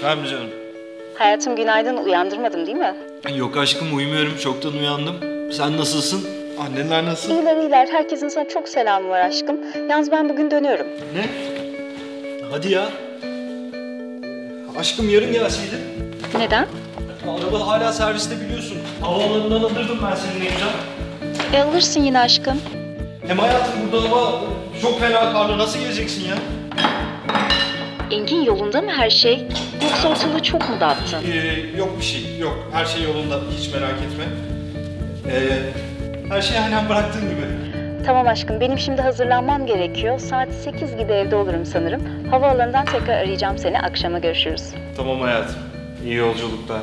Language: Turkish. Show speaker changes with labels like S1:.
S1: Efendim canım.
S2: Hayatım günaydın uyandırmadım değil mi?
S1: Yok aşkım uyumuyorum. Çoktan uyandım. Sen nasılsın? Annenler nasıl?
S2: İyiler iyiler. Herkesin sana çok selamı var aşkım. Yalnız ben bugün dönüyorum.
S1: Ne? Hadi ya. Aşkım yarın gelseydin.
S2: Neden?
S1: Araba hala serviste biliyorsun. Havaalanından alırdım ben seni Nevcan.
S2: E alırsın yine aşkım.
S1: Hem hayatım burada hava çok fena karlı. Nasıl geleceksin ya?
S2: Engin yolunda mı her şey? Yoksa ortalığı çok mu dağıttın?
S1: Ee, yok bir şey. Yok. Her şey yolunda. Hiç merak etme. Ee, her şey aynen bıraktığın gibi.
S2: Tamam aşkım benim şimdi hazırlanmam gerekiyor. Saat 8 gibi evde olurum sanırım. Havaalanından tekrar arayacağım seni. Akşama görüşürüz.
S1: Tamam hayatım. İyi yolculuklar.